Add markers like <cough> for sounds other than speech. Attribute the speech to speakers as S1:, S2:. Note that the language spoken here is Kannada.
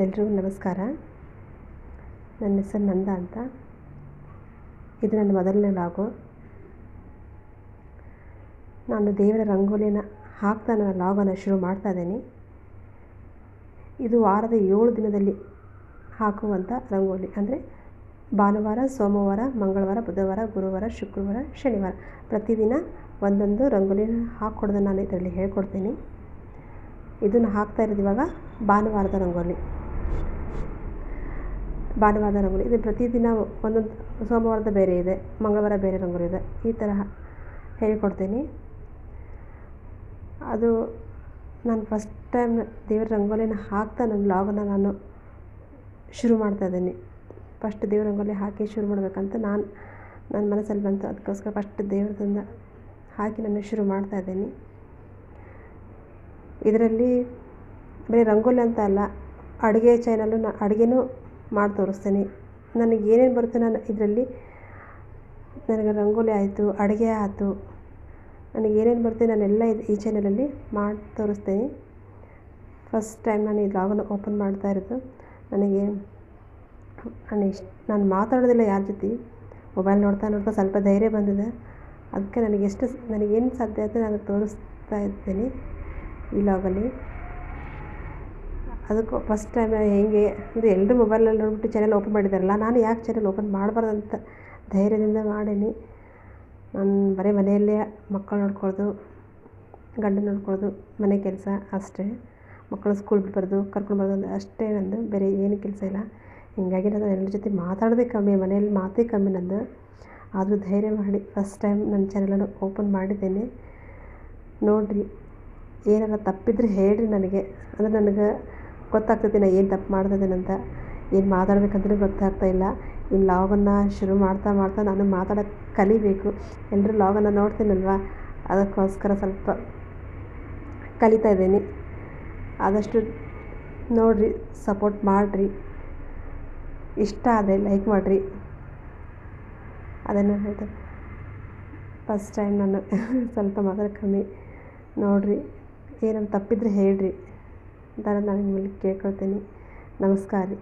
S1: ಎಲ್ರಿಗೂ ನಮಸ್ಕಾರ. ನನ್ನ ಹೆಸರು ನಂದ ಅಂತ. ಇದು ನನ್ನ ಮೊದಲನೇ ಲಾಗು ನಾನು ದೇವರ ರಂಗೋಲಿನ ಹಾಕ್ತಾ ನನ್ನ ಲಾಗನ್ನು ಶುರು ಮಾಡ್ತಾ ಇದ್ದೀನಿ. ಇದು ವಾರದ ಏಳು ದಿನದಲ್ಲಿ ಹಾಕುವಂಥ ರಂಗೋಲಿ. ಅಂದರೆ ಭಾನುವಾರ, ಸೋಮವಾರ, ಮಂಗಳವಾರ, ಬುಧವಾರ, ಗುರುವಾರ, ಶುಕ್ರವಾರ, ಶನಿವಾರ. ಪ್ರತಿದಿನ ಒಂದೊಂದು ರಂಗೋಲಿನ ಹಾಕ್ಕೊಡೋದನ್ನು ನಾನು ಇದರಲ್ಲಿ ಹೇಳ್ಕೊಡ್ತೀನಿ. ಇದನ್ನು ಹಾಕ್ತಾ ಇರೋದು ಇವಾಗ ಭಾನುವಾರದ ರಂಗೋಲಿ. ಭಾನುವಾರದ ರಂಗೋಲಿ. ಇದು ಪ್ರತಿದಿನ ಒಂದೊಂದು ಸೋಮವಾರದ ಬೇರೆ ಇದೆ, ಮಂಗಳವಾರ ಬೇರೆ ರಂಗೋಲಿ ಇದೆ. ಈ ಥರ ಹೇಳಿಕೊಡ್ತೀನಿ. ಅದು ನಾನು ಫಸ್ಟ್ ಟೈಮ್ ದೇವ್ರ ರಂಗೋಲಿನ ಹಾಕ್ತಾ ನನ್ನ ಬ್ಲಾಗನ್ನು ನಾನು ಶುರು ಮಾಡ್ತಾ ಇದ್ದೀನಿ. ಫಸ್ಟ್ ದೇವ್ರ ರಂಗೋಲಿ ಹಾಕಿ ಶುರು ಮಾಡಬೇಕಂತ ನಾನು ನನ್ನ ಮನಸ್ಸಲ್ಲಿ ಬಂತು. ಅದಕ್ಕೋಸ್ಕರ ಫಸ್ಟ್ ದೇವ್ರದಿಂದ ಹಾಕಿ ನಾನು ಶುರು ಮಾಡ್ತಾ ಇದ್ದೀನಿ. ಇದರಲ್ಲಿ ಬರೀ ರಂಗೋಲಿ ಅಂತ ಅಲ್ಲ, ಅಡುಗೆ ಚಾನಲ್ಲು ನಾ ಅಡುಗೆನೂ ಮಾಡಿ ತೋರಿಸ್ತೀನಿ. ನನಗೆ ಏನೇನು ಬರುತ್ತೆ ನಾನು ಇದರಲ್ಲಿ? ನನಗೆ ರಂಗೋಲಿ ಆಯಿತು, ಅಡುಗೆ ಆಯಿತು. ನನಗೆ ಏನೇನು ಬರುತ್ತೆ ನಾನೆಲ್ಲ ಇದು ಈ ಚಾನಲಲ್ಲಿ ಮಾಡಿ ತೋರಿಸ್ತೀನಿ. ಫಸ್ಟ್ ಟೈಮ್ ನಾನು ಈ ಲಾಗನ್ನು ಓಪನ್ ಮಾಡ್ತಾ ಇರೋದು. ನನಗೆ ನಾನು ಇಷ್ಟು ನಾನು ಮಾತಾಡೋದಿಲ್ಲ ಯಾರ ಜೊತೆ. ಮೊಬೈಲ್ ನೋಡ್ತಾ ನೋಡ್ತಾ ಸ್ವಲ್ಪ ಧೈರ್ಯ ಬಂದಿದೆ. ಅದಕ್ಕೆ ನನಗೆ ಎಷ್ಟು ನನಗೇನು ಸಾಧ್ಯ ಆಯಿತು ನಾನು ತೋರಿಸ್ತಾ ಇದ್ದೀನಿ ಈ ಲಾಗಲ್ಲಿ ಅದಕ್ಕೂ ಫಸ್ಟ್ ಟೈಮ್ ಹೇಗೆ ಅಂದರೆ ಎಲ್ಲರೂ ಮೊಬೈಲಲ್ಲಿ ನೋಡ್ಬಿಟ್ಟು ಚಾನೆಲ್ ಓಪನ್ ಮಾಡಿದ್ದಾರಲ್ಲ ನಾನು ಯಾಕೆ ಚಾನೆಲ್ ಓಪನ್ ಮಾಡಬಾರ್ದು ಅಂತ ಧೈರ್ಯದಿಂದ ಮಾಡೀನಿ. ನಾನು ಬರೀ ಮನೆಯಲ್ಲೇ ಮಕ್ಕಳು ನೋಡ್ಕೊಳ್ಳೋದು ಗಂಡ ನೋಡ್ಕೊಳ್ಳೋದು ಮನೆ ಕೆಲಸ ಅಷ್ಟೇ. ಮಕ್ಕಳು ಸ್ಕೂಲ್ ಬಿಟ್ಟು ಕರ್ಕೊಂಡು ಬರೋದು ಅಷ್ಟೇ ನಂದು, ಬೇರೆ ಏನು ಕೆಲಸ ಇಲ್ಲ. ಹೀಗಾಗಿ ನಾನು ಎಲ್ಲರ ಜೊತೆ ಮಾತಾಡೋದೇ ಕಮ್ಮಿ, ಮನೆಯಲ್ಲಿ ಮಾತೇ ಕಮ್ಮಿ ನಂದು. ಆದರೂ ಧೈರ್ಯ ಮಾಡಿ ಫಸ್ಟ್ ಟೈಮ್ ನನ್ನ ಚಾನಲನ್ನು ಓಪನ್ ಮಾಡಿದ್ದೇನೆ. ನೋಡಿರಿ, ಏನಾರ ತಪ್ಪಿದ್ರೆ ಹೇಳಿರಿ ನನಗೆ. ಅಂದರೆ ನನಗೆ ಗೊತ್ತಾಗ್ತೈತಿ ನಾನು ಏನು ತಪ್ಪು ಮಾಡ್ತಿದ್ದೀನಂತ ಏನು ಮಾತಾಡ್ಬೇಕಂತಲೂ ಗೊತ್ತಾಗ್ತಾ ಇಲ್ಲ. ಈ ಲಾಗನ್ನು ಶುರು ಮಾಡ್ತಾ ಮಾಡ್ತಾ ನಾನು ಮಾತಾಡೋಕ್ಕೆ ಕಲಿಬೇಕು. ಎಲ್ಲರೂ ಲಾಗನ್ನು ನೋಡ್ತೀನಲ್ವ? ಅದಕ್ಕೋಸ್ಕರ ಸ್ವಲ್ಪ ಕಲಿತಾ ಇದ್ದೀನಿ. ಆದಷ್ಟು ನೋಡಿರಿ ಸಪೋರ್ಟ್ ಮಾಡಿರಿ. ಇಷ್ಟ ಆದರೆ ಲೈಕ್ ಮಾಡಿರಿ. ಅದನ್ನು ಹೇಳ್ದೆ. ಫಸ್ಟ್ ಟೈಮ್ ನಾನು <laughs> ಸ್ವಲ್ಪ ಮಾತಾಡೋಕೆ ಕಮ್ಮಿ. ನೋಡಿರಿ, ಏನಾದ್ರು ತಪ್ಪಿದ್ರೆ ಹೇಳಿರಿ. ಅಂತ ನಾನು ನಿಮ್ಮಲ್ಲಿ ಕೇಳ್ಕೊಳ್ತೀನಿ ನಮಸ್ಕಾರ ರೀ